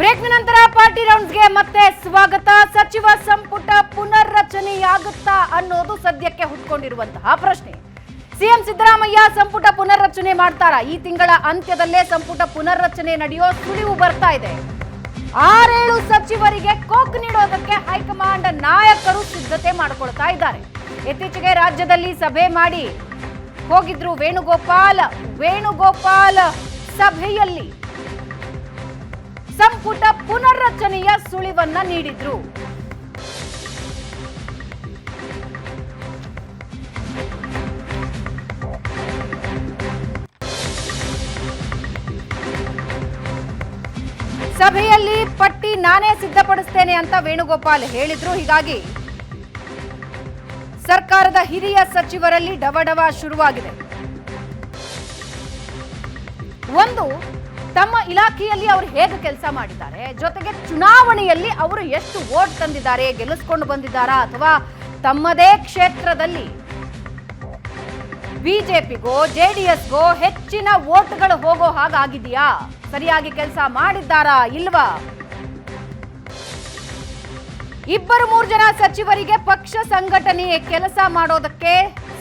ಬ್ರೇಕ್ನ ನಂತರ ಪಾರ್ಟಿ ರೌಂಡ್ಸ್ಗೆ ಮತ್ತೆ ಸ್ವಾಗತ. ಸಚಿವ ಸಂಪುಟ ಪುನರ್ರಚನೆಯಾಗುತ್ತಾ ಅನ್ನೋದು ಸದ್ಯಕ್ಕೆ ಹುಟ್ಕೊಂಡಿರುವಂತಹ ಪ್ರಶ್ನೆ. ಸಿಎಂ ಸಿದ್ದರಾಮಯ್ಯ ಸಂಪುಟ ಪುನರ್ರಚನೆ ಮಾಡ್ತಾರಾ? ಈ ತಿಂಗಳ ಅಂತ್ಯದಲ್ಲೇ ಸಂಪುಟ ಪುನರ್ರಚನೆ ನಡೆಯೋ ಸುಳಿವು ಬರ್ತಾ ಇದೆ. ಆರೇಳು ಸಚಿವರಿಗೆ ಕೋಕ್ ನೀಡೋದಕ್ಕೆ ಹೈಕಮಾಂಡ್ ನಾಯಕರು ಸಿದ್ಧತೆ ಮಾಡಿಕೊಳ್ತಾ ಇದ್ದಾರೆ. ಇತ್ತೀಚೆಗೆ ರಾಜ್ಯದಲ್ಲಿ ಸಭೆ ಮಾಡಿ ಹೋಗಿದ್ರು ವೇಣುಗೋಪಾಲ್. ವೇಣುಗೋಪಾಲ್ ಸಭೆಯಲ್ಲಿ ಸಂಪುಟ ಪುನರ್ರಚನೆಯ ಸುಳಿವನ್ನ ನೀಡಿದ್ರು. ಸಭೆಯಲ್ಲಿ ಪಟ್ಟಿ ನಾನೇ ಸಿದ್ಧಪಡಿಸ್ತೇನೆ ಅಂತ ವೇಣುಗೋಪಾಲ್ ಹೇಳಿದ್ರು. ಹೀಗಾಗಿ ಸರ್ಕಾರದ ಹಿರಿಯ ಸಚಿವರಲ್ಲಿ ಡವಡವ ಶುರುವಾಗಿದೆ. ಒಂದು ತಮ್ಮ ಇಲಾಖೆಯಲ್ಲಿ ಅವರು ಹೇಗೆ ಕೆಲಸ ಮಾಡಿದ್ದಾರೆ? ಜೊತೆಗೆ ಚುನಾವಣೆಯಲ್ಲಿ ಅವರು ಎಷ್ಟು ವೋಟ್ ತಂದಿದ್ದಾರೆ, ಗೆಲ್ಲಿಸ್ಕೊಂಡು ಬಂದಿದ್ದಾರಾ ಅಥವಾ ತಮ್ಮದೇ ಕ್ಷೇತ್ರದಲ್ಲಿ ಬಿಜೆಪಿಗೋ ಎಸ್ಗೋ ಹೆಚ್ಚಿನ ವೋಟ್ಗಳು ಹೋಗೋ ಹಾಗಾಗಿದೆಯಾ ಸರಿಯಾಗಿ ಕೆಲಸ ಮಾಡಿದ್ದಾರಾ ಇಲ್ವಾ? ಇಬ್ಬರು ಮೂರು ಜನ ಸಚಿವರಿಗೆ ಪಕ್ಷ ಸಂಘಟನೆ ಕೆಲಸ ಮಾಡೋದಕ್ಕೆ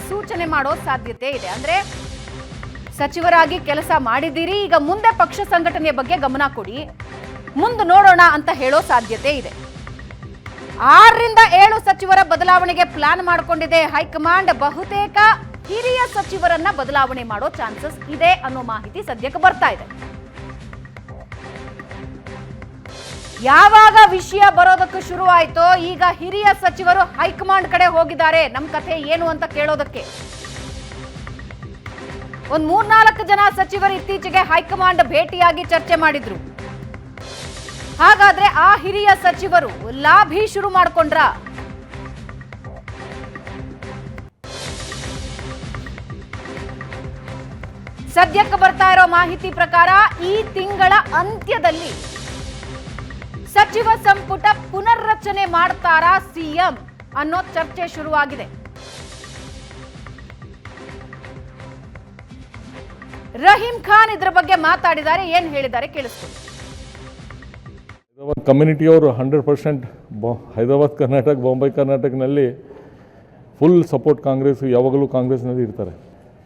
ಸೂಚನೆ ಮಾಡೋ ಸಾಧ್ಯತೆ ಇದೆ. ಅಂದ್ರೆ ಸಚಿವರಾಗಿ ಕೆಲಸ ಮಾಡಿದ್ದೀರಿ. ಈಗ ಮುಂದೆ ಪಕ್ಷ ಸಂಘಟನೆಯ ಬಗ್ಗೆ ಗಮನ ಕೊಡಿ. ಮುಂದೆ ನೋಡೋಣ ಅಂತ ಹೇಳೋ ಸಾಧ್ಯತೆ ಇದೆ. ಆರರಿಂದ ಏಳು ಸಚಿವರ ಬದಲಾವಣೆಗೆ ಪ್ಲಾನ್ ಮಾಡಿಕೊಂಡಿದೆ ಹೈಕಮಾಂಡ್. ಬಹುತೇಕ ಹಿರಿಯ ಸಚಿವರನ್ನ ಬದಲಾವಣೆ ಮಾಡೋ ಚಾನ್ಸಸ್ ಇದೆ ಅನ್ನೋ ಮಾಹಿತಿ ಸದ್ಯಕ್ಕೆ ಬರ್ತಾ ಇದೆ. ಯಾವಾಗ ವಿಷಯ ಬರೋದಕ್ಕೆ ಶುರುವಾಯಿತೋ, ಈಗ ಹಿರಿಯ ಸಚಿವರು ಹೈಕಮಾಂಡ್ ಕಡೆ ಹೋಗಿದ್ದಾರೆ. ನಮ್ಮ ಕಥೆ ಏನು ಅಂತ ಕೇಳೋದಕ್ಕೆ? ಒಂದ್ ಮೂರ್ನಾಲ್ಕು ಜನ ಸಚಿವರು ಇತ್ತೀಚೆಗೆ ಹೈಕಮಾಂಡ್ ಭೇಟಿಯಾಗಿ ಚರ್ಚೆ ಮಾಡಿದ್ರು. ಹಾಗಾದ್ರೆ ಆ ಹಿರಿಯ ಸಚಿವರು ಲಾಭಿ ಶುರು ಮಾಡಿಕೊಂಡ್ರ? ಸದ್ಯಕ್ಕೆ ಬರ್ತಾ ಇರೋ ಮಾಹಿತಿ ಪ್ರಕಾರ ಈ ತಿಂಗಳ ಅಂತ್ಯದಲ್ಲಿ ಸಚಿವ ಸಂಪುಟ ಪುನರ್ರಚನೆ ಮಾಡ್ತಾರಾ ಸಿಎಂ ಅನ್ನೋ ಚರ್ಚೆ ಶುರುವಾಗಿದೆ. ರಹೀಂ ಖಾನ್ ಇದ್ರ ಬಗ್ಗೆ ಮಾತಾಡಿದ್ದಾರೆ, ಏನ್ ಹೇಳಿದ್ದಾರೆ ಕೇಳಿಸ್ಕೊಳ್ಳಿ. ಹೈದರಾಬಾದ್ ಕಮ್ಯುನಿಟಿಯವರು ಹಂಡ್ರೆಡ್ ಪರ್ಸೆಂಟ್ ಬೊ ಹೈದರಾಬಾದ್ ಕರ್ನಾಟಕ ಬಾಂಬೆ ಕರ್ನಾಟಕನಲ್ಲಿ ಫುಲ್ ಸಪೋರ್ಟ್ ಕಾಂಗ್ರೆಸ್, ಯಾವಾಗಲೂ ಕಾಂಗ್ರೆಸ್ನಲ್ಲಿ ಇರ್ತಾರೆ.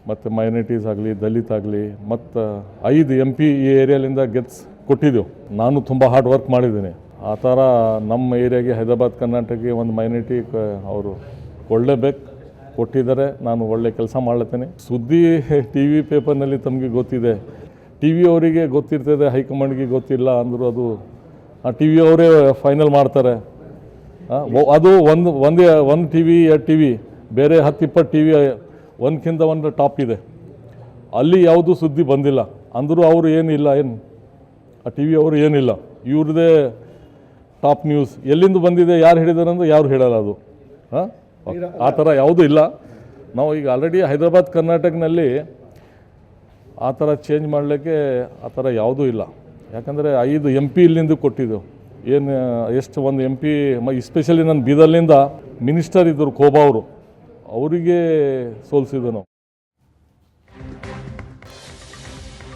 ಮತ್ತು ಮೈನಾರಿಟೀಸ್ ಆಗಲಿ, ದಲಿತ್ ಆಗಲಿ, ಮತ್ತು ಐದು ಎಂ ಪಿ ಈ ಏರಿಯಾಲಿಂದ ಗೆಟ್ಸ್ ಕೊಟ್ಟಿದ್ದೆವು ನಾನು ತುಂಬ ಹಾರ್ಡ್ ವರ್ಕ್ ಮಾಡಿದ್ದೀನಿ. ಆ ಥರ ನಮ್ಮ ಏರಿಯಾಗೆ ಹೈದರಾಬಾದ್, ಕರ್ನಾಟಕಕ್ಕೆ ಒಂದು ಮೈನಾರಿಟಿ ಅವರು ಒಳ್ಳೆಬೇಕು ಕೊಟ್ಟಿದ್ದಾರೆ, ನಾನು ಒಳ್ಳೆ ಕೆಲಸ ಮಾಡ್ಲತ್ತೇನೆ. ಸುದ್ದಿ ಟಿ ವಿ ಪೇಪರ್ನಲ್ಲಿ ತಮಗೆ ಗೊತ್ತಿದೆ. ಟಿ ವಿ ಅವರಿಗೆ ಗೊತ್ತಿರ್ತದೆ, ಹೈಕಮಾಂಡ್ಗೆ ಗೊತ್ತಿಲ್ಲ ಅಂದರೂ ಅದು, ಆ ಟಿ ವಿ ಅವರೇ ಫೈನಲ್ ಮಾಡ್ತಾರೆ ಅದು ಒಂದು, ಒಂದೇ, ಒಂದು ಟಿ ವಿ ಎರಡು ಟಿ ವಿ ಬೇರೆ ಹತ್ತು ಇಪ್ಪತ್ತು ಟಿ ವಿ ಒಂದಕ್ಕಿಂತ ಒಂದು ಟಾಪ್ ಇದೆ. ಅಲ್ಲಿ ಯಾವುದು ಸುದ್ದಿ ಬಂದಿಲ್ಲ. ಅಂದರೂ ಅವರು ಏನಿಲ್ಲ, ಏನು, ಆ ಟಿ ವಿ ಅವರು ಏನಿಲ್ಲ. ಇವ್ರದೇ ಟಾಪ್ ನ್ಯೂಸ್. ಎಲ್ಲಿಂದ ಬಂದಿದೆ, ಯಾರು ಹೇಳಿದಾರೆ ಅಂದರೆ ಯಾರು ಹೇಳಲ್ಲ ಅದು. ಹಾಂ ಆ ಥರ ಯಾವುದೂ ಇಲ್ಲ. ನಾವು ಈಗ ಆಲ್ರೆಡಿ ಹೈದರಾಬಾದ್, ಕರ್ನಾಟಕನಲ್ಲಿ ಆ ಥರ ಚೇಂಜ್ ಮಾಡಲಿಕ್ಕೆ ಆ ಥರ ಯಾವುದೂ ಇಲ್ಲ. ಯಾಕಂದರೆ ಐದು ಎಂ ಪಿ ಇಲ್ಲಿಂದ ಕೊಟ್ಟಿದ್ದೆವು ಏನು, ಎಷ್ಟು ಒಂದು ಎಂ ಪಿ ಎಸ್ಪೆಷಲಿ ನನ್ನ ಬೀದರ್ಲಿಂದ ಮಿನಿಸ್ಟರ್ ಇದ್ದರು ಕೋಬಾ ಅವರು, ಅವರಿಗೆ ಸೋಲಿಸಿದ್ದು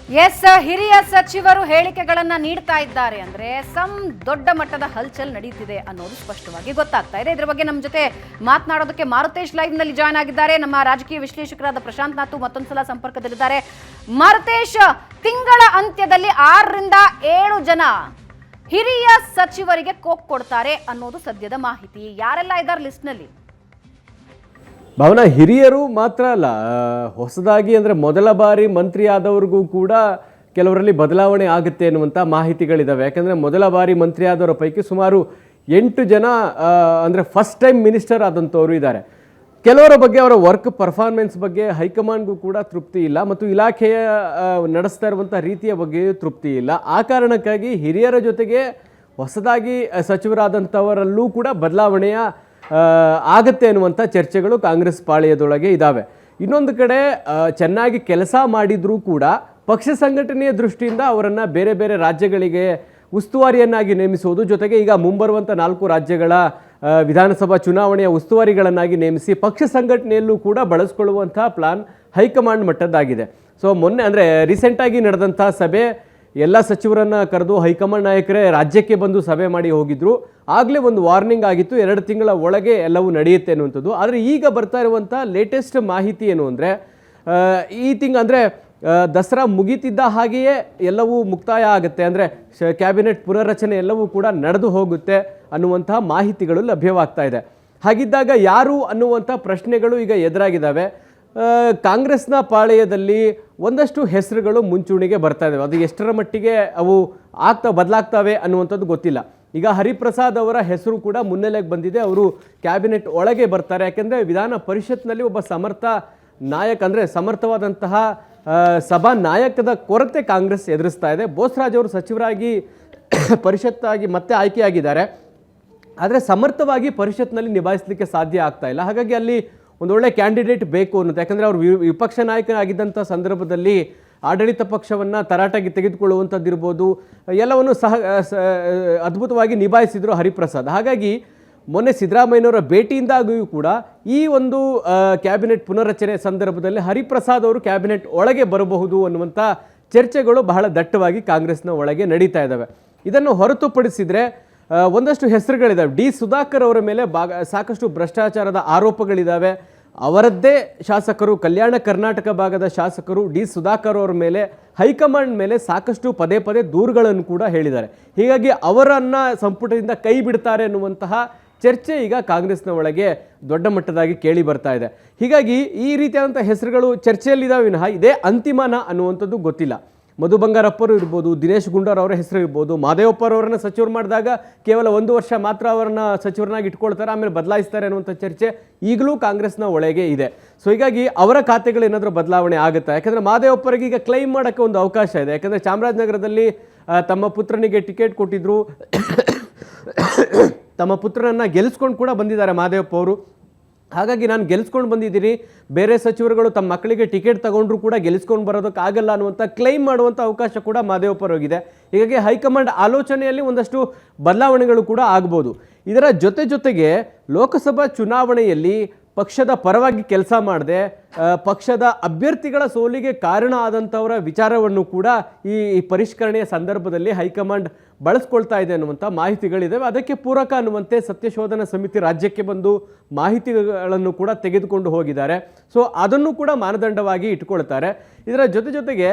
ಎಸ್, ಹಿರಿಯ ಸಚಿವರು ಹೇಳಿಕೆಗಳನ್ನ ನೀಡ್ತಾ ಇದ್ದಾರೆ ಅಂದ್ರೆ ಸಮ್ ದೊಡ್ಡ ಮಟ್ಟದ ಹಲ್ಚಲ್ ನಡೀತಿದೆ ಅನ್ನೋದು ಸ್ಪಷ್ಟವಾಗಿ ಗೊತ್ತಾಗ್ತಾ ಇದೆ. ಇದ್ರ ಬಗ್ಗೆ ನಮ್ಮ ಜೊತೆ ಮಾತನಾಡೋದಕ್ಕೆ ಮಾರುತೇಶ್ ಲೈವ್ನಲ್ಲಿ ಜಾಯ್ನ್ ಆಗಿದ್ದಾರೆ. ನಮ್ಮ ರಾಜಕೀಯ ವಿಶ್ಲೇಷಕರಾದ ಪ್ರಶಾಂತ್ ನಾಥು ಮತ್ತೊಂದ್ಸಲ ಸಂಪರ್ಕದಲ್ಲಿದ್ದಾರೆ. ಮಾರುತೇಶ್, ತಿಂಗಳ ಅಂತ್ಯದಲ್ಲಿ ಆರರಿಂದ ಏಳು ಜನ ಹಿರಿಯ ಸಚಿವರಿಗೆ ಕೋಕ್ ಕೊಡ್ತಾರೆ ಅನ್ನೋದು ಸದ್ಯದ ಮಾಹಿತಿ. ಯಾರೆಲ್ಲ ಇದ್ದಾರೆ ಲಿಸ್ಟ್ನಲ್ಲಿ ಭಾವನ, ಹಿರಿಯರು ಮಾತ್ರ ಅಲ್ಲ ಹೊಸದಾಗಿ ಅಂದರೆ ಮೊದಲ ಬಾರಿ ಮಂತ್ರಿ ಆದವ್ರಿಗೂ ಕೂಡ ಕೆಲವರಲ್ಲಿ ಬದಲಾವಣೆ ಆಗುತ್ತೆ ಅನ್ನುವಂಥ ಮಾಹಿತಿಗಳಿದ್ದಾವೆ ಯಾಕಂದರೆ ಮೊದಲ ಬಾರಿ ಮಂತ್ರಿ ಆದವರ ಪೈಕಿ ಸುಮಾರು ಎಂಟು ಜನ ಅಂದರೆ ಫಸ್ಟ್ ಟೈಮ್ ಮಿನಿಸ್ಟರ್ ಆದಂಥವರು ಇದ್ದಾರೆ ಕೆಲವರ ಬಗ್ಗೆ ಅವರ ವರ್ಕ್ ಪರ್ಫಾರ್ಮೆನ್ಸ್ ಬಗ್ಗೆ ಹೈಕಮಾಂಡ್ಗೂ ಕೂಡ ತೃಪ್ತಿ ಇಲ್ಲ ಮತ್ತು ಇಲಾಖೆಯ ನಡೆಸ್ತಾ ಇರುವಂಥ ರೀತಿಯ ಬಗ್ಗೆಯೂ ತೃಪ್ತಿ ಇಲ್ಲ. ಆ ಕಾರಣಕ್ಕಾಗಿ ಹಿರಿಯರ ಜೊತೆಗೆ ಹೊಸದಾಗಿ ಸಚಿವರಾದಂಥವರಲ್ಲೂ ಕೂಡ ಬದಲಾವಣೆಯ ಆಗತ್ತೆ ಅನ್ನುವಂಥ ಚರ್ಚೆಗಳು ಕಾಂಗ್ರೆಸ್ ಪಾಳೆಯದೊಳಗೆ ಇದ್ದಾವೆ ಇನ್ನೊಂದು ಕಡೆ ಚೆನ್ನಾಗಿ ಕೆಲಸ ಮಾಡಿದರೂ ಕೂಡ ಪಕ್ಷ ಸಂಘಟನೆಯ ದೃಷ್ಟಿಯಿಂದ ಅವರನ್ನು ಬೇರೆ ಬೇರೆ ರಾಜ್ಯಗಳಿಗೆ ಉಸ್ತುವಾರಿಯನ್ನಾಗಿ ನೇಮಿಸುವುದು, ಜೊತೆಗೆ ಈಗ ಮುಂಬರುವಂಥ ನಾಲ್ಕು ರಾಜ್ಯಗಳ ವಿಧಾನಸಭಾ ಚುನಾವಣೆಯ ಉಸ್ತುವಾರಿಗಳನ್ನಾಗಿ ನೇಮಿಸಿ ಪಕ್ಷ ಸಂಘಟನೆಯಲ್ಲೂ ಕೂಡ ಬಳಸ್ಕೊಳ್ಳುವಂಥ ಪ್ಲಾನ್ ಹೈಕಮಾಂಡ್ ಮಟ್ಟದ್ದಾಗಿದೆ. ಸೊ, ಮೊನ್ನೆ ಅಂದರೆ ರೀಸೆಂಟಾಗಿ ನಡೆದಂಥ ಸಭೆ ಎಲ್ಲ ಸಚಿವರನ್ನ ಕರೆದು ಹೈಕಮಾಂಡ್ ನಾಯಕರೇ ರಾಜ್ಯಕ್ಕೆ ಬಂದು ಸಭೆ ಮಾಡಿ ಹೋಗಿದ್ರು. ಆಗಲೇ ಒಂದು ವಾರ್ನಿಂಗ್ ಆಗಿತ್ತು, ಎರಡು ತಿಂಗಳ ಒಳಗೆ ಎಲ್ಲವೂ ನಡೆಯುತ್ತೆ ಅನ್ನುವಂಥದ್ದು. ಆದರೆ ಈಗ ಬರ್ತಾ ಇರುವಂಥ ಲೇಟೆಸ್ಟ್ ಮಾಹಿತಿ ಏನು ಅಂದರೆ ಈ ತಿಂಗ್ ಅಂದರೆ ದಸರಾ ಮುಗಿತಿದ್ದ ಹಾಗೆಯೇ ಎಲ್ಲವೂ ಮುಕ್ತಾಯ ಆಗುತ್ತೆ. ಅಂದರೆ ಕ್ಯಾಬಿನೆಟ್ ಪುನರ್ರಚನೆ ಎಲ್ಲವೂ ಕೂಡ ನಡೆದು ಹೋಗುತ್ತೆ ಅನ್ನುವಂತಹ ಮಾಹಿತಿಗಳು ಲಭ್ಯವಾಗ್ತಾ ಇದೆ. ಹಾಗಿದ್ದಾಗ ಯಾರು ಅನ್ನುವಂಥ ಪ್ರಶ್ನೆಗಳು ಈಗ ಎದುರಾಗಿದ್ದಾವೆ. ಕಾಂಗ್ರೆಸ್ನ ಪಾಳೆಯದಲ್ಲಿ ಒಂದಷ್ಟು ಹೆಸರುಗಳು ಮುಂಚೂಣಿಗೆ ಬರ್ತಾ ಇದ್ದಾವೆ ಅದು ಎಷ್ಟರ ಮಟ್ಟಿಗೆ ಅವು ಆಗ್ತಾ ಬದಲಾಗ್ತವೆ ಅನ್ನುವಂಥದ್ದು ಗೊತ್ತಿಲ್ಲ. ಈಗ ಹರಿಪ್ರಸಾದ್ ಅವರ ಹೆಸರು ಕೂಡ ಮುನ್ನೆಲೆಗೆ ಬಂದಿದೆ. ಅವರು ಕ್ಯಾಬಿನೆಟ್ ಒಳಗೆ ಬರ್ತಾರೆ. ಯಾಕೆಂದರೆ ವಿಧಾನ ಪರಿಷತ್ನಲ್ಲಿ ಒಬ್ಬ ಸಮರ್ಥ ನಾಯಕ, ಅಂದರೆ ಸಮರ್ಥವಾದಂತಹ ಸಭಾ ನಾಯಕದ ಕೊರತೆ ಕಾಂಗ್ರೆಸ್ ಎದುರಿಸ್ತಾ ಇದೆ. ಬೋಸ್ರಾಜ್ ಅವರು ಸಚಿವರಾಗಿ ಪರಿಷತ್ತಾಗಿ ಮತ್ತೆ ಆಯ್ಕೆಯಾಗಿದ್ದಾರೆ. ಆದರೆ ಸಮರ್ಥವಾಗಿ ಪರಿಷತ್ನಲ್ಲಿ ನಿಭಾಯಿಸಲಿಕ್ಕೆ ಸಾಧ್ಯ ಆಗ್ತಾ ಇಲ್ಲ. ಹಾಗಾಗಿ ಅಲ್ಲಿ ಒಂದು ಒಳ್ಳೆ ಕ್ಯಾಂಡಿಡೇಟ್ ಬೇಕು ಅನ್ನೋದು ಯಾಕಂದರೆ ಅವರು ವಿಪಕ್ಷ ನಾಯಕನಾಗಿದ್ದಂಥ ಸಂದರ್ಭದಲ್ಲಿ ಆಡಳಿತ ಪಕ್ಷವನ್ನು ತರಾಟೆಗೆ ತೆಗೆದುಕೊಳ್ಳುವಂಥದ್ದಿರ್ಬೋದು, ಎಲ್ಲವನ್ನು ಸಹ ಅದ್ಭುತವಾಗಿ ನಿಭಾಯಿಸಿದರು ಹರಿಪ್ರಸಾದ್. ಹಾಗಾಗಿ ಮೊನ್ನೆ ಸಿದ್ದರಾಮಯ್ಯನವರ ಭೇಟಿಯಿಂದಾಗಿಯೂ ಕೂಡ ಈ ಒಂದು ಕ್ಯಾಬಿನೆಟ್ ಪುನರ್ರಚನೆ ಸಂದರ್ಭದಲ್ಲಿ ಹರಿಪ್ರಸಾದ್ ಅವರು ಕ್ಯಾಬಿನೆಟ್ ಒಳಗೆ ಬರಬಹುದು ಅನ್ನುವಂಥ ಚರ್ಚೆಗಳು ಬಹಳ ದಟ್ಟವಾಗಿ ಕಾಂಗ್ರೆಸ್ನ ಒಳಗೆ ನಡೀತಾ ಇದ್ದಾವೆ ಇದನ್ನು ಹೊರತುಪಡಿಸಿದರೆ ಒಂದಷ್ಟು ಹೆಸರುಗಳಿದ್ದಾವೆ ಡಿ ಸುಧಾಕರ್ ಅವರ ಮೇಲೆ ಭಾಗ, ಸಾಕಷ್ಟು ಭ್ರಷ್ಟಾಚಾರದ ಆರೋಪಗಳಿದ್ದಾವೆ ಅವರದ್ದೇ ಶಾಸಕರು, ಕಲ್ಯಾಣ ಕರ್ನಾಟಕ ಭಾಗದ ಶಾಸಕರು ಡಿ ಸುಧಾಕರ್ ಅವರ ಮೇಲೆ, ಹೈಕಮಾಂಡ್ ಮೇಲೆ ಸಾಕಷ್ಟು ಪದೇ ಪದೇ ದೂರುಗಳನ್ನು ಕೂಡ ಹೇಳಿದ್ದಾರೆ. ಹೀಗಾಗಿ ಅವರನ್ನು ಸಂಪುಟದಿಂದ ಕೈ ಬಿಡ್ತಾರೆ ಎನ್ನುವಂತಹ ಚರ್ಚೆ ಈಗ ಕಾಂಗ್ರೆಸ್ನ ಒಳಗೆ ದೊಡ್ಡ ಮಟ್ಟದಾಗಿ ಕೇಳಿ ಬರ್ತಾ ಇದೆ. ಹೀಗಾಗಿ ಈ ರೀತಿಯಾದಂಥ ಹೆಸರುಗಳು ಚರ್ಚೆಯಲ್ಲಿದ್ದಾವೆ ವಿನಃ ಇದೇ ಅಂತಿಮನ ಅನ್ನುವಂಥದ್ದು ಗೊತ್ತಿಲ್ಲ. ಮಧು ಬಂಗಾರಪ್ಪರು ಇರ್ಬೋದು, ದಿನೇಶ್ ಗುಂಡೂರ್ ಅವರ ಹೆಸರು ಇರ್ಬೋದು ಮಾದೇವಪ್ಪರವ್ರನ್ನ ಸಚಿವರು ಮಾಡಿದಾಗ ಕೇವಲ ಒಂದು ವರ್ಷ ಮಾತ್ರ ಅವರನ್ನ ಸಚಿವರನ್ನಾಗಿ ಇಟ್ಕೊಳ್ತಾರೆ, ಆಮೇಲೆ ಬದಲಾಯಿಸ್ತಾರೆ ಅನ್ನುವಂಥ ಚರ್ಚೆ ಈಗಲೂ ಕಾಂಗ್ರೆಸ್ನ ಒಳಗೆ ಇದೆ. ಸೊ ಹೀಗಾಗಿ ಅವರ ಖಾತೆಗಳು ಏನಾದರೂ ಬದಲಾವಣೆ ಆಗುತ್ತಾ? ಯಾಕಂದರೆ ಮಾದೇವಪ್ಪರಿಗೆ ಈಗ ಕ್ಲೈಮ್ ಮಾಡೋಕ್ಕೆ ಒಂದು ಅವಕಾಶ ಇದೆ. ಯಾಕಂದರೆ ಚಾಮರಾಜನಗರದಲ್ಲಿ ತಮ್ಮ ಪುತ್ರನಿಗೆ ಟಿಕೆಟ್ ಕೊಟ್ಟಿದ್ರು, ತಮ್ಮ ಪುತ್ರನನ್ನು ಗೆಲ್ಲಿಸ್ಕೊಂಡು ಕೂಡ ಬಂದಿದ್ದಾರೆ ಮಾದೇವಪ್ಪ ಅವರು. ಹಾಗಾಗಿ ನಾನು ಗೆಲ್ಸ್ಕೊಂಡು ಬಂದಿದ್ದೀನಿ. ಬೇರೆ ಸಚಿವರುಗಳು ತಮ್ಮ ಮಕ್ಕಳಿಗೆ ಟಿಕೆಟ್ ತಗೊಂಡ್ರು ಕೂಡ ಗೆಲ್ಲಿಸ್ಕೊಂಡು ಬರೋದಕ್ಕಾಗಲ್ಲ ಅನ್ನುವಂಥ ಕ್ಲೈಮ್ ಮಾಡುವಂಥ ಅವಕಾಶ ಕೂಡ ಮಾದೇವಪ್ಪರೋಗಿದೆ ಹೀಗಾಗಿ ಹೈಕಮಾಂಡ್ ಆಲೋಚನೆಯಲ್ಲಿ ಒಂದಷ್ಟು ಬದಲಾವಣೆಗಳು ಕೂಡ ಆಗ್ಬೋದು. ಇದರ ಜೊತೆ ಜೊತೆಗೆ ಲೋಕಸಭಾ ಚುನಾವಣೆಯಲ್ಲಿ ಪಕ್ಷದ ಪರವಾಗಿ ಕೆಲಸ ಮಾಡದೆ ಪಕ್ಷದ ಅಭ್ಯರ್ಥಿಗಳ ಸೋಲಿಗೆ ಕಾರಣ ಆದಂಥವರ ವಿಚಾರವನ್ನು ಕೂಡ ಈ ಪರಿಷ್ಕರಣೆಯ ಸಂದರ್ಭದಲ್ಲಿ ಹೈಕಮಾಂಡ್ ಬಳಸ್ಕೊಳ್ತಾ ಇದೆ ಅನ್ನುವಂಥ ಮಾಹಿತಿಗಳಿದ್ದಾವೆ ಅದಕ್ಕೆ ಪೂರಕ ಅನ್ನುವಂತೆ ಸತ್ಯಶೋಧನಾ ಸಮಿತಿ ರಾಜ್ಯಕ್ಕೆ ಬಂದು ಮಾಹಿತಿಗಳನ್ನು ಕೂಡ ತೆಗೆದುಕೊಂಡು ಹೋಗಿದ್ದಾರೆ. ಸೊ ಅದನ್ನು ಕೂಡ ಮಾನದಂಡವಾಗಿ ಇಟ್ಕೊಳ್ತಾರೆ. ಇದರ ಜೊತೆ ಜೊತೆಗೆ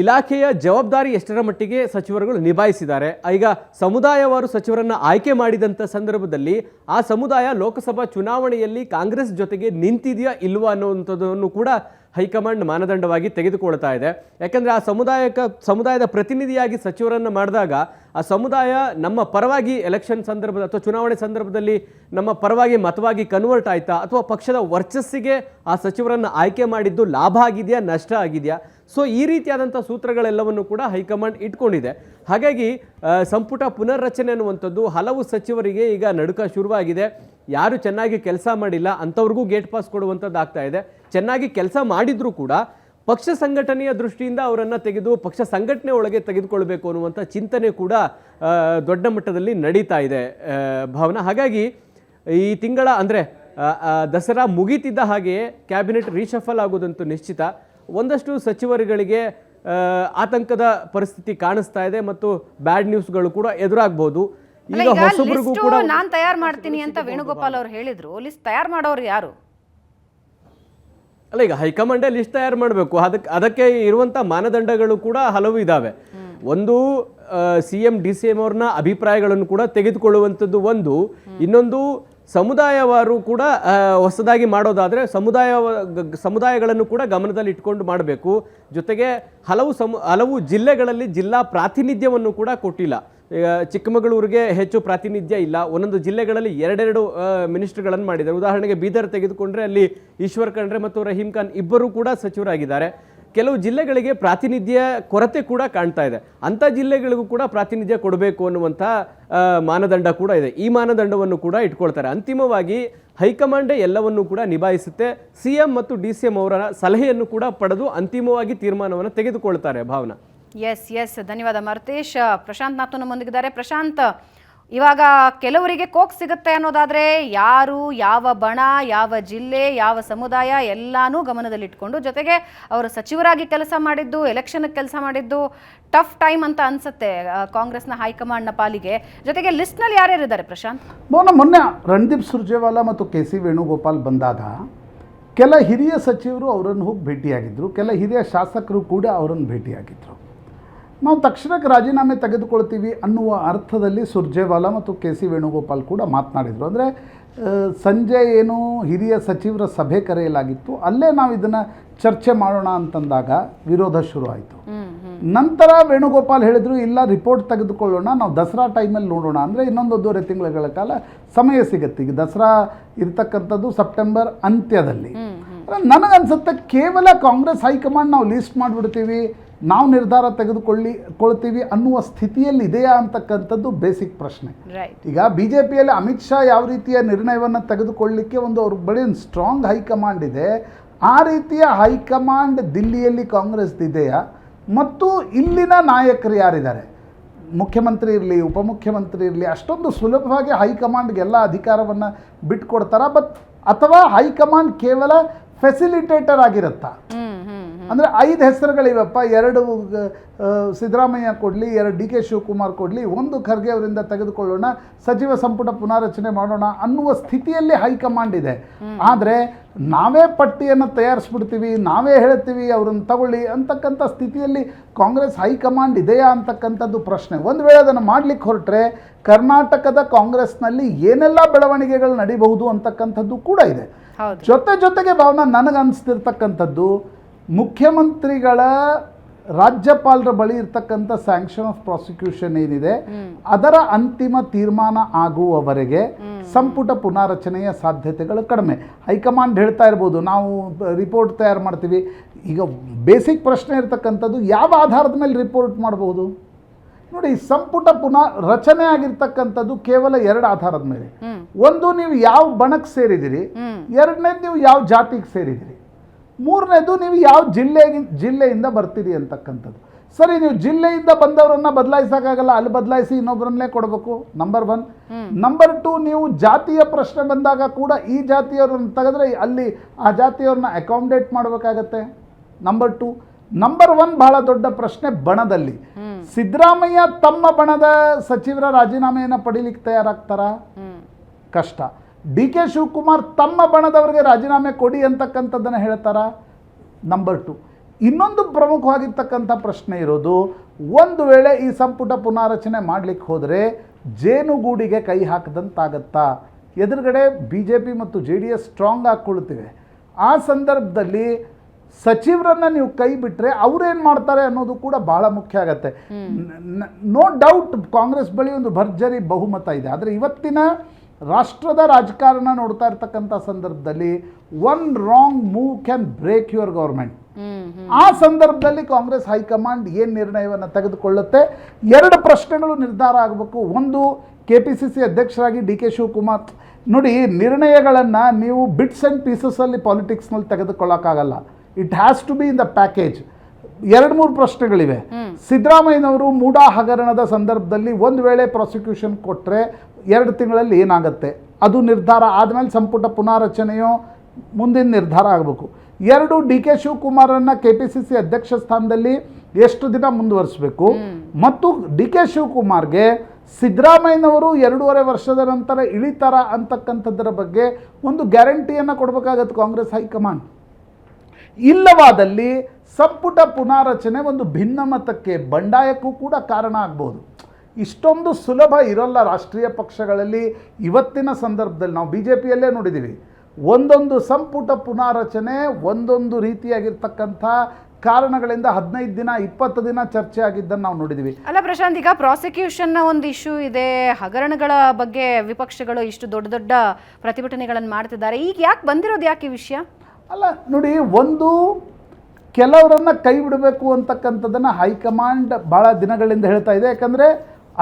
ಇಲಾಖೆಯ ಜವಾಬ್ದಾರಿ ಎಷ್ಟರ ಮಟ್ಟಿಗೆ ಸಚಿವರುಗಳು ನಿಭಾಯಿಸಿದ್ದಾರೆ. ಈಗ ಸಮುದಾಯವಾರು ಸಚಿವರನ್ನ ಆಯ್ಕೆ ಮಾಡಿದಂಥ ಸಂದರ್ಭದಲ್ಲಿ ಆ ಸಮುದಾಯ ಲೋಕಸಭಾ ಚುನಾವಣೆಯಲ್ಲಿ ಕಾಂಗ್ರೆಸ್ ಜೊತೆಗೆ ನಿಂತಿದೆಯಾ ಇಲ್ವಾ ಅನ್ನುವಂಥದ್ದನ್ನು ಕೂಡ ಹೈಕಮಾಂಡ್ ಮಾನದಂಡವಾಗಿ ತೆಗೆದುಕೊಳ್ತಾ ಇದೆ. ಯಾಕಂದರೆ ಆ ಸಮುದಾಯಕ್ಕೆ ಸಮುದಾಯದ ಪ್ರತಿನಿಧಿಯಾಗಿ ಸಚಿವರನ್ನು ಮಾಡಿದಾಗ ಆ ಸಮುದಾಯ ನಮ್ಮ ಪರವಾಗಿ ಎಲೆಕ್ಷನ್ ಸಂದರ್ಭದ ಅಥವಾ ಚುನಾವಣೆ ಸಂದರ್ಭದಲ್ಲಿ ನಮ್ಮ ಪರವಾಗಿ ಮತವಾಗಿ ಕನ್ವರ್ಟ್ ಆಯಿತಾ? ಅಥವಾ ಪಕ್ಷದ ವರ್ಚಸ್ಸಿಗೆ ಆ ಸಚಿವರನ್ನು ಆಯ್ಕೆ ಮಾಡಿದ್ದು ಲಾಭ ಆಗಿದೆಯಾ, ನಷ್ಟ ಆಗಿದೆಯಾ? ಸೊ ಈ ರೀತಿಯಾದಂಥ ಸೂತ್ರಗಳೆಲ್ಲವನ್ನು ಕೂಡ ಹೈಕಮಾಂಡ್ ಇಟ್ಕೊಂಡಿದೆ. ಹಾಗಾಗಿ ಸಂಪುಟ ಪುನರ್ರಚನೆ ಅನ್ನುವಂಥದ್ದು ಹಲವು ಸಚಿವರಿಗೆ ಈಗ ನಡುಕ ಶುರುವಾಗಿದೆ. ಯಾರು ಚೆನ್ನಾಗಿ ಕೆಲಸ ಮಾಡಿಲ್ಲ, ಅಂಥವ್ರಿಗೂ ಗೇಟ್ ಪಾಸ್ ಕೊಡುವಂಥದ್ದು ಆಗ್ತಾ ಇದೆ. ಚೆನ್ನಾಗಿ ಕೆಲಸ ಮಾಡಿದ್ರೂ ಕೂಡ ಪಕ್ಷ ಸಂಘಟನೆಯ ದೃಷ್ಟಿಯಿಂದ ಅವರನ್ನು ತೆಗೆದು ಪಕ್ಷ ಸಂಘಟನೆ ಒಳಗೆ ತೆಗೆದುಕೊಳ್ಬೇಕು ಅನ್ನುವಂಥ ಚಿಂತನೆ ಕೂಡ ದೊಡ್ಡ ಮಟ್ಟದಲ್ಲಿ ನಡೀತಾ ಇದೆ ಭಾವನಾ. ಹಾಗಾಗಿ ಈ ತಿಂಗಳ ಅಂದರೆ ದಸರಾ ಮುಗೀತಿದ್ದ ಹಾಗೆಯೇ ಕ್ಯಾಬಿನೆಟ್ ರೀಶಫಲ್ ಆಗೋದಂತೂ ನಿಶ್ಚಿತ. ಒಂದಷ್ಟು ಸಚಿವರುಗಳಿಗೆ ಆತಂಕದ ಪರಿಸ್ಥಿತಿ ಕಾಣಿಸ್ತಾ ಇದೆ ಮತ್ತು ಬ್ಯಾಡ್ ನ್ಯೂಸ್ಗಳು ಕೂಡ ಎದುರಾಗ್ಬೋದು. ಈಗ ಈಗ ಹೊಸಬ್ರಿಗೂ ಕೂಡ ನಾನು ತಯಾರು ಮಾಡ್ತೀನಿ ಅಂತ ವೇಣುಗೋಪಾಲ್ ಅವರು ಹೇಳಿದ್ರು. ಲಿಸ್ಟ್ ತಯಾರು ಮಾಡೋರು ಯಾರು? ಅಲ್ಲ, ಈಗ ಹೈಕಮಾಂಡೇ ಲಿಸ್ಟ್ ತಯಾರು ಮಾಡಬೇಕು. ಅದಕ್ಕೆ ಅದಕ್ಕೆ ಇರುವಂಥ ಮಾನದಂಡಗಳು ಕೂಡ ಹಲವು ಇದ್ದಾವೆ ಒಂದು C M, D C M ಅವ್ರನ್ನ ಅಭಿಪ್ರಾಯಗಳನ್ನು ಕೂಡ ತೆಗೆದುಕೊಳ್ಳುವಂಥದ್ದು ಒಂದು. ಇನ್ನೊಂದು, ಸಮುದಾಯವಾರು ಕೂಡ ಹೊಸದಾಗಿ ಮಾಡೋದಾದರೆ ಸಮುದಾಯ, ಸಮುದಾಯಗಳನ್ನು ಕೂಡ ಗಮನದಲ್ಲಿ ಇಟ್ಕೊಂಡು ಮಾಡಬೇಕು. ಜೊತೆಗೆ ಹಲವು ಸಮು ಹಲವು ಜಿಲ್ಲೆಗಳಲ್ಲಿ ಜಿಲ್ಲಾ ಪ್ರಾತಿನಿಧ್ಯವನ್ನು ಕೂಡ ಕೊಟ್ಟಿಲ್ಲ. ಈಗ ಚಿಕ್ಕಮಗಳೂರಿಗೆ ಹೆಚ್ಚು ಪ್ರಾತಿನಿಧ್ಯ ಇಲ್ಲ. ಒಂದೊಂದು ಜಿಲ್ಲೆಗಳಲ್ಲಿ ಎರಡೆರಡು ಮಿನಿಸ್ಟರ್ಗಳನ್ನು ಮಾಡಿದ್ದಾರೆ. ಉದಾಹರಣೆಗೆ ಬೀದರ್ ತೆಗೆದುಕೊಂಡ್ರೆ ಅಲ್ಲಿ ಈಶ್ವರ್ ಖಂಡ್ರೆ ಮತ್ತು ರಹೀಂ ಖಾನ್ ಇಬ್ಬರೂ ಕೂಡ ಸಚಿವರಾಗಿದ್ದಾರೆ. ಕೆಲವು ಜಿಲ್ಲೆಗಳಿಗೆ ಪ್ರಾತಿನಿಧ್ಯ ಕೊರತೆ ಕೂಡ ಕಾಣ್ತಾ ಇದೆ. ಅಂಥ ಜಿಲ್ಲೆಗಳಿಗೂ ಕೂಡ ಪ್ರಾತಿನಿಧ್ಯ ಕೊಡಬೇಕು ಅನ್ನುವಂಥ ಮಾನದಂಡ ಕೂಡ ಇದೆ. ಈ ಮಾನದಂಡವನ್ನು ಕೂಡ ಇಟ್ಕೊಳ್ತಾರೆ. ಅಂತಿಮವಾಗಿ ಹೈಕಮಾಂಡೇ ಎಲ್ಲವನ್ನೂ ಕೂಡ ನಿಭಾಯಿಸುತ್ತೆ. ಸಿ ಮತ್ತು ಡಿ ಅವರ ಸಲಹೆಯನ್ನು ಕೂಡ ಪಡೆದು ಅಂತಿಮವಾಗಿ ತೀರ್ಮಾನವನ್ನು ತೆಗೆದುಕೊಳ್ತಾರೆ ಭಾವನಾ. ಎಸ್ ಎಸ್ ಧನ್ಯವಾದ ಮರ್ತೇಶ್. ಪ್ರಶಾಂತ್ ನಾಥ್ ಮುಂದಿದ್ದಾರೆ ಪ್ರಶಾಂತ್, ಇವಾಗ ಕೆಲವರಿಗೆ ಕೋಕ್ ಸಿಗುತ್ತೆ ಅನ್ನೋದಾದ್ರೆ ಯಾರು, ಯಾವ ಬಣ, ಯಾವ ಜಿಲ್ಲೆ, ಯಾವ ಸಮುದಾಯ ಎಲ್ಲಾನು ಗಮನದಲ್ಲಿಟ್ಕೊಂಡು ಜೊತೆಗೆ ಅವರು ಸಚಿವರಾಗಿ ಕೆಲಸ ಮಾಡಿದ್ದು ಎಲೆಕ್ಷನ್ ಕೆಲಸ ಮಾಡಿದ್ದು ಟಫ್ ಟೈಮ್ ಅಂತ ಅನ್ಸುತ್ತೆ ಕಾಂಗ್ರೆಸ್ನ ಹೈಕಮಾಂಡ್ನ ಪಾಲಿಗೆ. ಜೊತೆಗೆ ಲಿಸ್ಟ್ನಲ್ಲಿ ಯಾರ್ಯಾರಿದ್ದಾರೆ ಪ್ರಶಾಂತ್? ಮೋನ ಮೊನ್ನೆ ರಣದೀಪ್ ಸುರ್ಜೇವಾಲಾ ಮತ್ತು ಕೆ ಸಿ ವೇಣುಗೋಪಾಲ್ ಬಂದಾಗ ಕೆಲ ಹಿರಿಯ ಸಚಿವರು ಅವರನ್ನು ಹೋಗಿ ಭೇಟಿಯಾಗಿದ್ದರು ಕೆಲ ಹಿರಿಯ ಶಾಸಕರು ಕೂಡ ಅವರನ್ನು ಭೇಟಿಯಾಗಿದ್ದರು ನಾವು ತಕ್ಷಣಕ್ಕೆ ರಾಜೀನಾಮೆ ತೆಗೆದುಕೊಳ್ತೀವಿ ಅನ್ನುವ ಅರ್ಥದಲ್ಲಿ ಸುರ್ಜೇವಾಲಾ ಮತ್ತು ಕೆ ಸಿ ವೇಣುಗೋಪಾಲ್ ಕೂಡ ಮಾತನಾಡಿದರು. ಅಂದರೆ ಸಂಜೆ ಏನು ಹಿರಿಯ ಸಚಿವರ ಸಭೆ ಕರೆಯಲಾಗಿತ್ತು ಅಲ್ಲೇ ನಾವು ಇದನ್ನು ಚರ್ಚೆ ಮಾಡೋಣ ಅಂತಂದಾಗ ವಿರೋಧ ಶುರು ಆಯಿತು. ನಂತರ ವೇಣುಗೋಪಾಲ್ ಹೇಳಿದ್ರು ಇಲ್ಲ ರಿಪೋರ್ಟ್ ತೆಗೆದುಕೊಳ್ಳೋಣ ನಾವು ದಸರಾ ಟೈಮಲ್ಲಿ ನೋಡೋಣ. ಅಂದರೆ ಇನ್ನೊಂದು ತಿಂಗಳುಗಳ ತಿಂಗಳ ಕಾಲ ಸಮಯ ಸಿಗುತ್ತೆ. ಈಗ ದಸರಾ ಇರ್ತಕ್ಕಂಥದ್ದು ಸೆಪ್ಟೆಂಬರ್ ಅಂತ್ಯದಲ್ಲಿ. ನನಗನ್ಸುತ್ತೆ ಕೇವಲ ಕಾಂಗ್ರೆಸ್ ಹೈಕಮಾಂಡ್ ನಾವು ಲೀಸ್ಟ್ ಮಾಡಿಬಿಡ್ತೀವಿ. ನಾವು ನಿರ್ಧಾರ ತೆಗೆದುಕೊಳ್ಳಿ ಕೊಳ್ತೀವಿ ಅನ್ನುವ ಸ್ಥಿತಿಯಲ್ಲಿ ಇದೆಯಾ ಅಂತಕ್ಕಂಥದ್ದು ಬೇಸಿಕ್ ಪ್ರಶ್ನೆ. ಈಗ ಬಿ ಜೆ ಪಿಯಲ್ಲಿ ಅಮಿತ್ ಶಾ ಯಾವ ರೀತಿಯ ನಿರ್ಣಯವನ್ನು ತೆಗೆದುಕೊಳ್ಳಲಿಕ್ಕೆ ಒಂದು ಅವ್ರ ಬಳಿ ಒಂದು ಸ್ಟ್ರಾಂಗ್ ಹೈಕಮಾಂಡ್ ಇದೆ. ಆ ರೀತಿಯ ಹೈಕಮಾಂಡ್ ದಿಲ್ಲಿಯಲ್ಲಿ ಕಾಂಗ್ರೆಸ್ ಇದೆಯಾ ಮತ್ತು ಇಲ್ಲಿನ ನಾಯಕರು ಯಾರಿದ್ದಾರೆ? ಮುಖ್ಯಮಂತ್ರಿ ಇರಲಿ ಉಪಮುಖ್ಯಮಂತ್ರಿ ಇರಲಿ ಅಷ್ಟೊಂದು ಸುಲಭವಾಗಿ ಹೈಕಮಾಂಡ್ಗೆಲ್ಲ ಅಧಿಕಾರವನ್ನು ಬಿಟ್ಕೊಡ್ತಾರ? ಬಟ್ ಅಥವಾ ಹೈಕಮಾಂಡ್ ಕೇವಲ ಫೆಸಿಲಿಟೇಟರ್ ಆಗಿರುತ್ತಾ? ಅಂದರೆ ಐದು ಹೆಸರುಗಳಿವಪ್ಪ. ಎರಡು ಸಿದ್ದರಾಮಯ್ಯ ಕೊಡಲಿ ಎರಡು ಡಿ ಕೆ ಶಿವಕುಮಾರ್ ಕೊಡಲಿ ಒಂದು ಖರ್ಗೆ ಅವರಿಂದ ತೆಗೆದುಕೊಳ್ಳೋಣ ಸಚಿವ ಸಂಪುಟ ಪುನಾರಚನೆ ಮಾಡೋಣ ಅನ್ನುವ ಸ್ಥಿತಿಯಲ್ಲಿ ಹೈಕಮಾಂಡ್ ಇದೆ. ಆದರೆ ನಾವೇ ಪಟ್ಟಿಯನ್ನು ತಯಾರಿಸ್ಬಿಡ್ತೀವಿ ನಾವೇ ಹೇಳ್ತೀವಿ ಅವ್ರನ್ನ ತಗೊಳ್ಳಿ ಅಂತಕ್ಕಂಥ ಸ್ಥಿತಿಯಲ್ಲಿ ಕಾಂಗ್ರೆಸ್ ಹೈಕಮಾಂಡ್ ಇದೆಯಾ ಅಂತಕ್ಕಂಥದ್ದು ಪ್ರಶ್ನೆ. ಒಂದು ವೇಳೆ ಅದನ್ನು ಮಾಡಲಿಕ್ಕೆ ಹೊರಟ್ರೆ ಕರ್ನಾಟಕದ ಕಾಂಗ್ರೆಸ್ನಲ್ಲಿ ಏನೆಲ್ಲ ಬೆಳವಣಿಗೆಗಳು ನಡೀಬಹುದು ಅಂತಕ್ಕಂಥದ್ದು ಕೂಡ ಇದೆ. ಜೊತೆ ಜೊತೆಗೆ ಭಾವನಾ ನನಗೆ ಅನಿಸ್ತಿರ್ತಕ್ಕಂಥದ್ದು ಮುಖ್ಯಮಂತ್ರಿಗಳ ರಾಜ್ಯಪಾಲರ ಬಳಿ ಇರ್ತಕ್ಕಂಥ ಸ್ಯಾಂಕ್ಷನ್ ಆಫ್ ಪ್ರಾಸಿಕ್ಯೂಷನ್ ಏನಿದೆ ಅದರ ಅಂತಿಮ ತೀರ್ಮಾನ ಆಗುವವರೆಗೆ ಸಂಪುಟ ಪುನಾರಚನೆಯ ಸಾಧ್ಯತೆಗಳು ಕಡಿಮೆ. ಹೈಕಮಾಂಡ್ ಹೇಳ್ತಾ ಇರ್ಬೋದು ನಾವು ರಿಪೋರ್ಟ್ ತಯಾರು ಮಾಡ್ತೀವಿ. ಈಗ ಬೇಸಿಕ್ ಪ್ರಶ್ನೆ ಇರ್ತಕ್ಕಂಥದ್ದು ಯಾವ ಆಧಾರದ ಮೇಲೆ ರಿಪೋರ್ಟ್ ಮಾಡಬಹುದು ನೋಡಿ ಸಂಪುಟ ಪುನಃ ರಚನೆ ಆಗಿರ್ತಕ್ಕಂಥದ್ದು ಕೇವಲ ಎರಡು ಆಧಾರದ ಮೇಲೆ. ಒಂದು ನೀವು ಯಾವ ಬಣಕ್ಕೆ ಸೇರಿದಿರಿ ಎರಡನೇದು ನೀವು ಯಾವ ಜಾತಿಗೆ ಸೇರಿದಿರಿ ಮೂರನೇದು ನೀವು ಯಾವ ಜಿಲ್ಲೆ ಜಿಲ್ಲೆಯಿಂದ ಬರ್ತೀರಿ ಅಂತಕ್ಕಂಥದ್ದು. ಸರಿ ನೀವು ಜಿಲ್ಲೆಯಿಂದ ಬಂದವರನ್ನ ಬದಲಾಯಿಸೋಕ್ಕಾಗಲ್ಲ ಅಲ್ಲಿ ಬದಲಾಯಿಸಿ ಇನ್ನೊಬ್ಬರನ್ನೇ ಕೊಡಬೇಕು. ನಂಬರ್ ಒನ್ ನಂಬರ್ ಟು ನೀವು ಜಾತಿಯ ಪ್ರಶ್ನೆ ಬಂದಾಗ ಕೂಡ ಈ ಜಾತಿಯವ್ರನ್ನ ತೆಗೆದ್ರೆ ಅಲ್ಲಿ ಆ ಜಾತಿಯವ್ರನ್ನ ಅಕಾಮಿಡೇಟ್ ಮಾಡಬೇಕಾಗತ್ತೆ. ನಂಬರ್ ಟು ನಂಬರ್ ಒನ್ ಬಹಳ ದೊಡ್ಡ ಪ್ರಶ್ನೆ ಬಣದಲ್ಲಿ. ಸಿದ್ದರಾಮಯ್ಯ ತಮ್ಮ ಬಣದ ಸಚಿವರ ರಾಜೀನಾಮೆಯನ್ನು ಪಡಿಲಿಕ್ಕೆ ತಯಾರಾಗ್ತಾರಾ? ಕಷ್ಟ. ಡಿ ಕೆ ಶಿವಕುಮಾರ್ ತಮ್ಮ ಬಣದವರಿಗೆ ರಾಜೀನಾಮೆ ಕೊಡಿ ಅಂತಕ್ಕಂಥದ್ದನ್ನು ಹೇಳ್ತಾರ? ನಂಬರ್ ಟು ಇನ್ನೊಂದು ಪ್ರಮುಖವಾಗಿರ್ತಕ್ಕಂಥ ಪ್ರಶ್ನೆ ಇರೋದು ಒಂದು ವೇಳೆ ಈ ಸಂಪುಟ ಪುನಾರಚನೆ ಮಾಡಲಿಕ್ಕೆ ಹೋದರೆ ಜೇನುಗೂಡಿಗೆ ಕೈ ಹಾಕದಂತಾಗತ್ತಾ? ಎದುರುಗಡೆ ಬಿ ಜೆ ಪಿ ಮತ್ತು ಜೆ ಡಿ ಎಸ್ ಸ್ಟ್ರಾಂಗ್ ಹಾಕ್ಕೊಳ್ತಿವೆ ಆ ಸಂದರ್ಭದಲ್ಲಿ ಸಚಿವರನ್ನ ನೀವು ಕೈ ಬಿಟ್ಟರೆ ಅವ್ರೇನು ಮಾಡ್ತಾರೆ ಅನ್ನೋದು ಕೂಡ ಬಹಳ ಮುಖ್ಯ ಆಗತ್ತೆ. ನೋ ಡೌಟ್ ಕಾಂಗ್ರೆಸ್ ಬಳಿ ಒಂದು ಭರ್ಜರಿ ಬಹುಮತ ಇದೆ. ಆದರೆ ಇವತ್ತಿನ ರಾಷ್ಟ್ರದ ರಾಜಕಾರಣ ನೋಡ್ತಾ ಇರ್ತಕ್ಕಂಥ ಸಂದರ್ಭದಲ್ಲಿ one wrong move can break your government ಆ ಸಂದರ್ಭದಲ್ಲಿ ಕಾಂಗ್ರೆಸ್ ಹೈಕಮಾಂಡ್ ಏನು ನಿರ್ಣಯವನ್ನು ತೆಗೆದುಕೊಳ್ಳುತ್ತೆ? ಎರಡು ಪ್ರಶ್ನೆಗಳು ನಿರ್ಧಾರ ಆಗಬೇಕು. ಒಂದು ಕೆ ಪಿ ಸಿ ಸಿ ಅಧ್ಯಕ್ಷರಾಗಿ ಡಿ ಕೆ ಶಿವಕುಮಾರ್. ನೋಡಿ ನಿರ್ಣಯಗಳನ್ನು ನೀವು ಬಿಟ್ಸ್ ಆ್ಯಂಡ್ ಪೀಸಸಲ್ಲಿ ಪಾಲಿಟಿಕ್ಸ್ನಲ್ಲಿ ತೆಗೆದುಕೊಳ್ಳೋಕ್ಕಾಗಲ್ಲ. It has to be in the package ಎರಡು ಮೂರು ಪ್ರಶ್ನೆಗಳಿವೆ. ಸಿದ್ದರಾಮಯ್ಯನವರು ಮೂಡಾ ಹಗರಣದ ಸಂದರ್ಭದಲ್ಲಿ ಒಂದು ವೇಳೆ ಪ್ರಾಸಿಕ್ಯೂಷನ್ ಕೊಟ್ಟರೆ ಎರಡು ತಿಂಗಳಲ್ಲಿ ಏನಾಗುತ್ತೆ? ಅದು ನಿರ್ಧಾರ ಆದಮೇಲೆ ಸಂಪುಟ ಪುನಾರಚನೆಯೋ ಮುಂದಿನ ನಿರ್ಧಾರ ಆಗಬೇಕು. ಎರಡು ಡಿ ಕೆ ಶಿವಕುಮಾರನ್ನು ಕೆ ಪಿ ಸಿ ಸಿ ಅಧ್ಯಕ್ಷ ಸ್ಥಾನದಲ್ಲಿ ಎಷ್ಟು ದಿನ ಮುಂದುವರಿಸಬೇಕು? ಮತ್ತು ಡಿ ಕೆ ಶಿವಕುಮಾರ್ಗೆ ಸಿದ್ದರಾಮಯ್ಯನವರು ಎರಡೂವರೆ ವರ್ಷದ ನಂತರ ಇಳಿತಾರ ಅಂತಕ್ಕಂಥದ್ದರ ಬಗ್ಗೆ ಒಂದು ಗ್ಯಾರಂಟಿಯನ್ನು ಕೊಡಬೇಕಾಗತ್ತೆ ಕಾಂಗ್ರೆಸ್ ಹೈಕಮಾಂಡ್. ಇಲ್ಲವಾದಲ್ಲಿ ಸಂಪುಟ ಪುನಾರಚನೆ ಒಂದು ಭಿನ್ನಮತಕ್ಕೆ ಬಂಡಾಯಕ್ಕೂ ಕೂಡ ಕಾರಣ ಆಗ್ಬೋದು. ಇಷ್ಟೊಂದು ಸುಲಭ ಇರೋಲ್ಲ ರಾಷ್ಟ್ರೀಯ ಪಕ್ಷಗಳಲ್ಲಿ ಇವತ್ತಿನ ಸಂದರ್ಭದಲ್ಲಿ ನಾವು ಬಿ ಜೆ ಪಿಯಲ್ಲೇ ನೋಡಿದ್ದೀವಿ. ಒಂದೊಂದು ಸಂಪುಟ ಪುನಾರಚನೆ ಒಂದೊಂದು ರೀತಿಯಾಗಿರ್ತಕ್ಕಂಥ ಕಾರಣಗಳಿಂದ ಹದಿನೈದು ದಿನ ಇಪ್ಪತ್ತು ದಿನ ಚರ್ಚೆ ಆಗಿದ್ದನ್ನು ನಾವು ನೋಡಿದ್ದೀವಿ. ಅಲ್ಲ ಪ್ರಶಾಂತ್ ಈಗ ಪ್ರಾಸಿಕ್ಯೂಷನ್ನ ಒಂದು ಇಶ್ಯೂ ಇದೆ. ಹಗರಣಗಳ ಬಗ್ಗೆ ವಿಪಕ್ಷಗಳು ಇಷ್ಟು ದೊಡ್ಡ ದೊಡ್ಡ ಪ್ರತಿಭಟನೆಗಳನ್ನು ಮಾಡ್ತಿದ್ದಾರೆ. ಈಗ ಯಾಕೆ ಬಂದಿರೋದು ಯಾಕೆ ಈ ವಿಷಯ? ಅಲ್ಲ ನೋಡಿ ಒಂದು ಕೆಲವರನ್ನ ಕೈ ಬಿಡಬೇಕು ಅಂತಕ್ಕಂಥದ್ದನ್ನು ಹೈಕಮಾಂಡ್ ಭಾಳ ದಿನಗಳಿಂದ ಹೇಳ್ತಾ ಇದೆ. ಯಾಕಂದರೆ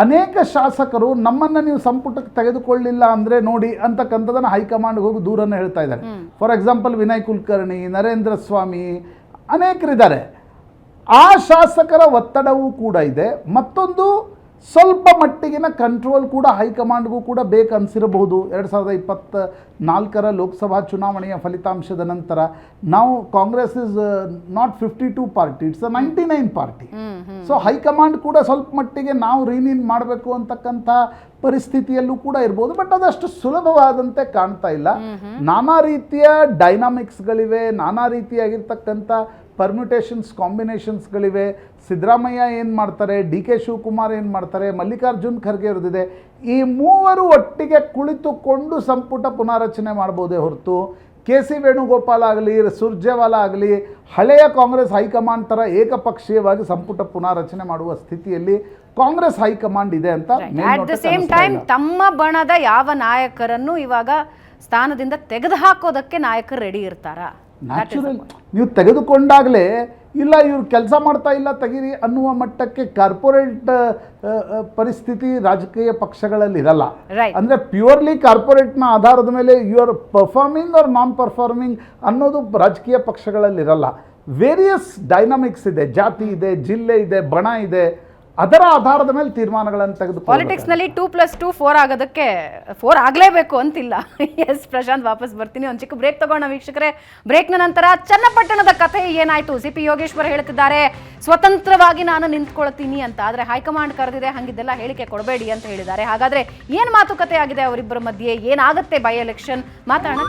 ಅನೇಕ ಶಾಸಕರು ನಮ್ಮನ್ನು ನೀವು ಸಂಪುಟಕ್ಕೆ ತೆಗೆದುಕೊಳ್ಳಿಲ್ಲ ಅಂದರೆ ನೋಡಿ ಅಂತಕ್ಕಂಥದ್ದನ್ನು ಹೈಕಮಾಂಡ್ಗೆ ಹೋಗಿ ದೂರನ್ನು ಹೇಳ್ತಾ ಇದ್ದಾರೆ. ಫಾರ್ ಎಕ್ಸಾಂಪಲ್ ವಿನಯ್ ಕುಲಕರ್ಣಿ ನರೇಂದ್ರ ಸ್ವಾಮಿ ಅನೇಕರಿದ್ದಾರೆ. ಆ ಶಾಸಕರ ಒತ್ತಡವೂ ಕೂಡ ಇದೆ. ಮತ್ತೊಂದು ಸ್ವಲ್ಪ ಮಟ್ಟಿಗಿನ ಕಂಟ್ರೋಲ್ ಕೂಡ ಹೈಕಮಾಂಡ್ಗೂ ಕೂಡ ಬೇಕನ್ಸಿರಬಹುದು ಎರಡು ಸಾವಿರದ ಇಪ್ಪತ್ತ ನಾಲ್ಕರ ಲೋಕಸಭಾ ಚುನಾವಣೆಯ ಫಲಿತಾಂಶದ ನಂತರ ನಾವು Congress is not fifty two party it's a ninety nine party so high command ಕೂಡ ಸ್ವಲ್ಪ ಮಟ್ಟಿಗೆ ನಾವು ರೀನಿನ್ ಮಾಡಬೇಕು ಅಂತಕ್ಕಂಥ ಪರಿಸ್ಥಿತಿಯಲ್ಲೂ ಕೂಡ ಇರ್ಬೋದು ಬಟ್ ಅದಷ್ಟು ಸುಲಭವಾದಂತೆ ಕಾಣ್ತಾ ಇಲ್ಲ. ನಾನಾ ರೀತಿಯ ಡೈನಾಮಿಕ್ಸ್ಗಳಿವೆ ನಾನಾ ರೀತಿಯಾಗಿರ್ತಕ್ಕಂಥ ಪರ್ಮ್ಯುಟೇಷನ್ಸ್ ಕಾಂಬಿನೇಷನ್ಸ್ಗಳಿವೆ ಸಿದ್ದರಾಮಯ್ಯ ಏನು ಮಾಡ್ತಾರೆ? ಡಿ ಕೆ ಶಿವಕುಮಾರ್ ಏನು ಮಾಡ್ತಾರೆ? ಮಲ್ಲಿಕಾರ್ಜುನ್ ಖರ್ಗೆ ಅವ್ರದ್ದಿದೆ ಈ ಮೂವರು ಒಟ್ಟಿಗೆ ಕುಳಿತುಕೊಂಡು ಸಂಪುಟ ಪುನಾರಚನೆ ಮಾಡ್ಬೋದೇ ಹೊರತು. ಕೆ ಸಿ ವೇಣುಗೋಪಾಲ್ ಆಗಲಿ ಸುರ್ಜೇವಾಲಾ ಆಗಲಿ ಹಳೆಯ ಕಾಂಗ್ರೆಸ್ ಹೈಕಮಾಂಡ್ ಥರ ಏಕಪಕ್ಷೀಯವಾಗಿ ಸಂಪುಟ ಪುನಾರಚನೆ ಮಾಡುವ ಸ್ಥಿತಿಯಲ್ಲಿ ಕಾಂಗ್ರೆಸ್ ಹೈಕಮಾಂಡ್ ಇದೆ ಅಂತ ಅಟ್ ದ ಸೇಮ್ ಟೈಮ್ ತಮ್ಮ ಬಣದ ಯಾವ ನಾಯಕರನ್ನು ಇವಾಗ ಸ್ಥಾನದಿಂದ ತೆಗೆದುಹಾಕೋದಕ್ಕೆ ನಾಯಕರು ರೆಡಿ ಇರ್ತಾರಾ? ನ್ಯಾಚುರಲ್ ನೀವು ತೆಗೆದುಕೊಂಡಾಗಲೇ ಇಲ್ಲ ಇವ್ರು ಕೆಲಸ ಮಾಡ್ತಾ ಇಲ್ಲ ತೆಗೀರಿ ಅನ್ನುವ ಮಟ್ಟಕ್ಕೆ ಕಾರ್ಪೊರೇಟ್ ಪರಿಸ್ಥಿತಿ ರಾಜಕೀಯ ಪಕ್ಷಗಳಲ್ಲಿ ಇರಲ್ಲ. ಅಂದರೆ ಪ್ಯೂರ್ಲಿ ಕಾರ್ಪೊರೇಟ್ನ ಆಧಾರದ ಮೇಲೆ you are performing or non performing ಅನ್ನೋದು ರಾಜಕೀಯ ಪಕ್ಷಗಳಲ್ಲಿ ಇರಲ್ಲ. ವೇರಿಯಸ್ ಡೈನಾಮಿಕ್ಸ್ ಇದೆ. ಜಾತಿ ಇದೆ ಜಿಲ್ಲೆ ಇದೆ ಬಣ ಇದೆ. ಅದರ ಆಧಾರದ ಮೇಲೆ ತೀರ್ಮಾನಗಳನ್ನು ತೆಗೆದು ಪಾಲಿಟಿಕ್ಸ್ನಲ್ಲಿ ಟೂ ಪ್ಲಸ್ ಟೂ ಫೋರ್ ಆಗೋದಕ್ಕೆ ಫೋರ್ ಆಗಲೇಬೇಕು ಅಂತಿಲ್ಲ. ಎಸ್ ಪ್ರಶಾಂತ್ ವಾಪಸ್ ಬರ್ತೀನಿ. ಒಂದು ಚಿಕ್ಕ ಬ್ರೇಕ್ ತಗೋಣ ವೀಕ್ಷಕರೇ. ಬ್ರೇಕ್ನ ನಂತರ ಚನ್ನಪಟ್ಟಣದ ಕಥೆ ಏನಾಯ್ತು? ಸಿ ಪಿ ಯೋಗೇಶ್ವರ್ ಹೇಳ್ತಿದ್ದಾರೆ, ಸ್ವತಂತ್ರವಾಗಿ ನಾನು ನಿಂತ್ಕೊಳ್ತೀನಿ ಅಂತ. ಆದ್ರೆ ಹೈಕಮಾಂಡ್ ಕರೆದಿದೆ, ಹಂಗಿದ್ದೆಲ್ಲ ಹೇಳಿಕೆ ಕೊಡಬೇಡಿ ಅಂತ ಹೇಳಿದ್ದಾರೆ. ಹಾಗಾದ್ರೆ ಏನ್ ಮಾತುಕತೆ ಆಗಿದೆ ಅವರಿಬ್ಬರ ಮಧ್ಯೆ? ಏನಾಗುತ್ತೆ ಬೈ ಎಲೆಕ್ಷನ್ ಮಾತಾಡೋಣ.